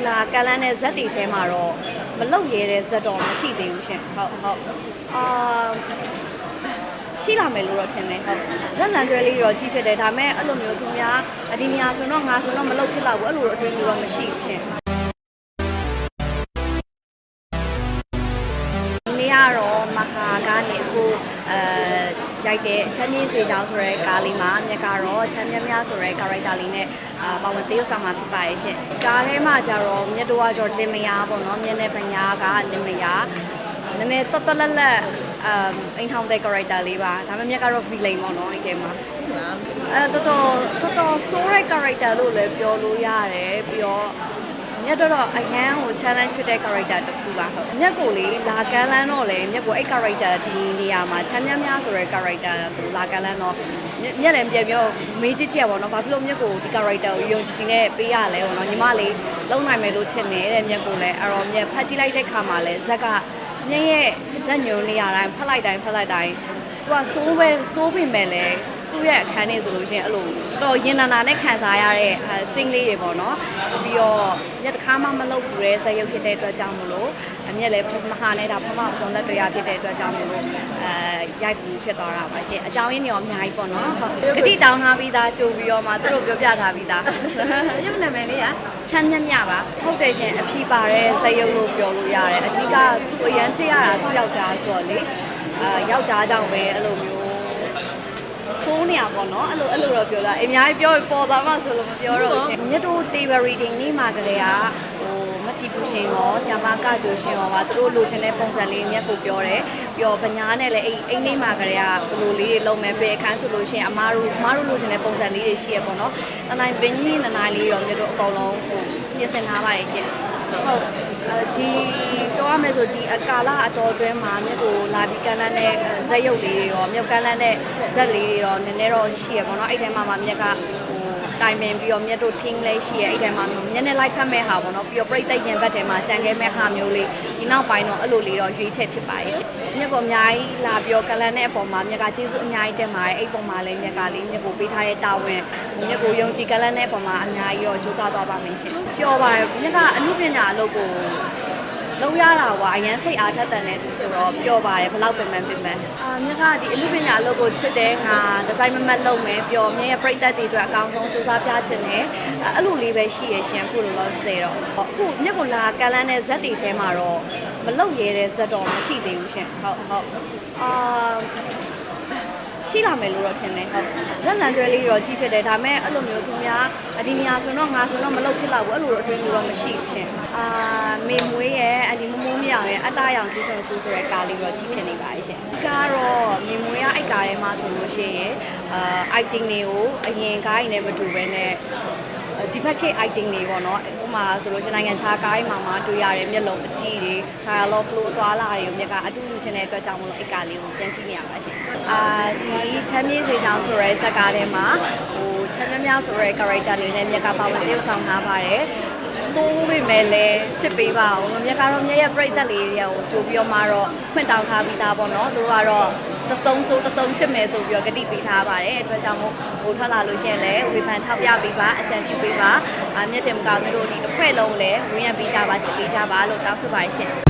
ကိုလာကန်လန်းတဲ့ဇက်တွေထဲမှာတော့မလုတ်ရဲတဲ့ဇက်တော့မရှိသေးဘူးရှင်ဟုတ်ဟုတ်အာရှိလာမယ်လို့တော့ထင်တယ်ဟုတ်ဇက်လန်တွဲလေးတော့ကြီးဖြစ်တယ်ဒါပေမဲ့အဲ့လိုမျိုးသူများအဒီများဆိုတော့ငါဆိုတော့မလုတ်ဖြစ်တော့ဘူးအဲ့လိုတော့အတွင်းမျိုးတော့မရှိဘူးရှင်နေရတော့မဟာကနေအခုအဲ ရိုက်တဲ့ချမ်းမြေစေချောင်းဆိုတဲ့ကားလေးမှာမြက်ကတော့ချမ်းမြမြဆိုတဲ့ character လေးနဲ့အာပါဝင်တရုပ်ဆောင်မှာဖြစ်ပါရဲ့ရှင်ကားထဲမှာကျတော့မြက်တော့ကကျတော့တင်မယာပေါ့နော်မြက်နဲ့ပညာကတင်မယာနည်းနည်းတော်တော်လက်လက်အမ်အိမ်ထောင်တဲ့ character လေးပါဒါပေမဲ့မြက်ကတော့ villain ပေါ့နော်အဲ့ကဲမှာအဲတော်တော်တော်တော်ဆိုးတဲ့ character လို့လည်းပြောလို့ရတယ်ပြီးတော့ မြတ်တော့တော့အရန်ကို challenge ဖြစ်တဲ့ character တစ်ခုပါဟုတ်မြတ်ကိုလေလာကန်းလန်းတော့လေမြတ်ကိုအဲ့ character ဒီနေရာမှာချမ်းမြများဆိုတဲ့ character ကိုလာကန်းလန်းတော့မြတ်မြတ်လည်းပြန်ပြောမေးကြည့်ချက်ပေါ့နော်ဘာဖြစ်လို့မြတ်ကိုဒီ character ကိုယုံကြည်စီနဲ့ပေးရလဲပေါ့နော်ညီမလေးလုံးနိုင်မယ်လို့ထင်နေတဲ့မြတ်ကိုလည်းအဲ့တော့မြတ်ဖတ်ကြည့်လိုက်တဲ့ခါမှာလည်းဇက်ကမြတ်ရဲ့ဇက်ညုံနေရာတိုင်းဖတ်လိုက်တိုင်းဖတ်လိုက်တိုင်းသူကစိုးပဲစိုးပြင်မဲ့လဲသူ့ရဲ့အခန်းနဲ့ဆိုလို့ရှိရင်အဲ့လို တော့ရင်နာနာနဲ့ခံစားရတဲ့စင်းလေးတွေပေါ့နော်ပြီးတော့ညတစ်ခါမှမလုပ်ဘူးတဲ့ဇက်ရုပ်ဖြစ်တဲ့အတွက်ကြောင့်မလို့အမြက်လည်းမဟာနဲ့ဒါဖမအစုံလက်တွေကဖြစ်တဲ့အတွက်ကြောင့်မလို့အဲရိုက်ဘူးဖြစ်သွားတာပါရှင်အကြောင်းရင်းတွေရောအများကြီးပေါ့နော်ဟုတ်ဂတိတောင်းထားပြီးသားကြိုပြီးတော့မှသူတို့ပြောပြထားပြီးသားရုပ်နာမည်လေးอ่ะချမ်းမြတ်မြပါဟုတ်တယ်ရှင်အဖြီပါတဲ့ဇက်ရုပ်လို့ပြောလို့ရတယ်အဓိကသူအရန်ချစ်ရတာသူ့ယောက်ျားဆိုတော့လေအာယောက်ျားကြောင့်ပဲအဲ့လိုမျိုး စိုးနေရပါတော့အဲ့လိုအဲ့လိုတော့ပြောလာအများကြီးပြောပေါ်သွားမှဆိုလို့မပြောတော့ဘူးရှင်မြတ်တို့ table reading နေ့မှာကလေးကဟိုမကြည့်ဘူးရှင်ရောဆ iam မကကြိုရှင်ရောပါသူတို့လိုချင်တဲ့ပုံစံလေးမြတ်ကိုပြောတယ်ပြီးတော့ဗညာနဲ့လည်းအိမ်အိမ်နေ့မှာကလေးကဘလိုလေးတွေလုံးမယ်ပဲအခန်းဆိုလို့ရှင်အမားတို့အမားတို့လိုချင်တဲ့ပုံစံလေးတွေရှိရပေါ့နော်တနိုင်ပင်ကြီးနနိုင်လေးတော့မြတ်တို့အကုန်လုံးဟိုပြင်ဆင်ထားပါတယ်ရှင်ဟုတ်အဲဒီပြောရ မယ်ဆိုဒီအကာလအတော်အတွင်းမှာမြတ်ကိုလာပြီးကန်လန်းတဲ့ဇက်ရုပ်လေးတွေရောမြုပ်ကန်လန်းတဲ့ဇက်လေးတွေရောနည်းနည်းတော့ရှိရပေါ့နော်အဲ့ထဲမှာမှမြတ်ကဟိုတိုင်ပင်ပြီးတော့မြတ်တို့ team လေးရှိရအဲ့ထဲမှာမျက်နှာလိုက်ဖတ်မဲ့ဟာပေါ့နော်ပြီးတော့ပြိတ္တရင်ဘတ်ထဲမှာကြံခဲ့မဲ့ဟာမျိုးလေးဒီနောက်ပိုင်းတော့အဲ့လိုလေးတော့ရွေးချက်ဖြစ်ပါရဲ့ရှင်မြတ်ကအများကြီးလာပြီးတော့ကန်လန်းတဲ့အပေါ်မှာမြတ်ကကျေးဇူးအများကြီးတင်ပါတယ်အဲ့ပုံမှာလည်းမြတ်ကလေးမြတ်ကိုပေးထားတဲ့တာဝန်မြတ်ကိုယုံကြည်ကန်လန်းတဲ့အပေါ်မှာအများကြီးတော့ကြိုးစားသွားပါမယ်ရှင်ပြောပါတယ်မြတ်ကအမှုပညာအလုပ်ကို လုံးရတာကွာအရန်စိတ်အားထက်သန်တဲ့သူဆိုတော့ပျော်ပါတယ်ဘလောက်ပင်ပန်းပင်ပန်းအာမြက်ကဒီအမှုပညာအလုပ်ကိုချစ်တယ်ငါဒီဇိုင်းမမတ်လုပ်မယ်ပျော်မြဲပြိသက်တွေအတွက်အကောင်းဆုံးစူးစမ်းပြချင်တယ်အဲ့လိုလေးပဲရှိရရှင်အခုလိုတော့စေတော့အခုမြက်ကလာကန်လန်းတဲ့ဇက်တွေထဲမှာတော့မလုတ်ရဲတဲ့ဇက်တော့မရှိသေးဘူးရှင်ဟုတ်ဟုတ်အာရှိလာမယ်လို့တော့ထင်တယ်ဟုတ်ဇက်လန်တွဲလေးတော့ကြီးဖြစ်တယ်ဒါပေမဲ့အဲ့လိုမျိုးသူများအဒီများဆိုတော့ငါဆိုတော့မလုတ်ဖြစ်တော့ဘူးအဲ့လိုတော့အတွင်းမျိုးတော့မရှိဘူးရှင်အာမေမွေး ရဲ့အဒီမမိုးမြောင်ရဲ့အတရောင်ကြီးချုံဆူဆိုတဲ့ကားလေးတော့ကြီးဖြစ်နေပါရဲ့ရှင်ကားတော့မေမွေးကအိုက်ကားထဲမှာဆိုလို့ရှိရင်အာ item တွေကိုအရင်ကားရင်လည်းမတူဘဲနဲ့ဒီဘက်ခေတ် item တွေပေါ့နော်ဥပမာဆိုလို့ရှိရင်နိုင်ငံခြားကားတွေမှာမှတွေ့ရတဲ့မျက်လုံးအကြည့်တွေ dialogue flow အသွားလာတွေကိုမြက်ကအတူတူချင်တဲ့အတွက်ကြောင့်မလို့အိတ်ကားလေးကိုပြန်ကြည့်နေရပါရှင်အာဒီချမ်းမြေစေချောင်းဆိုရဲဇက်ကားထဲမှာဟိုချမ်းမြမြဆိုရဲ character လေးနဲ့မြက်ကပါဝင်သရုပ်ဆောင်ထားပါတယ် စိုးပေမဲ့လည်းချစ်ပေးပါအောင်မြက်ကတော့မြက်ရဲ့ပြိသက်လေးတွေကိုကြိုပြီးတော့မှတော့ဖွင့်တောင်းထားပြီးသားပေါ့နော်သူတို့ကတော့တဆုံဆိုတဆုံချစ်မယ်ဆိုပြီးတော့ဂတိပေးထားပါတယ်အတွက်ကြောင့်မို့ဟိုထွက်လာလို့ရှိရင်လည်းဝေဖန်ထောက်ပြပေးပါအကြံပြုပေးပါအမြက်တင်မကမျိုးတို့ဒီအဖွဲလုံးလည်းဝင်းရပေးကြပါချစ်ပေးကြပါလို့တောင်းဆိုပါတယ်ရှင်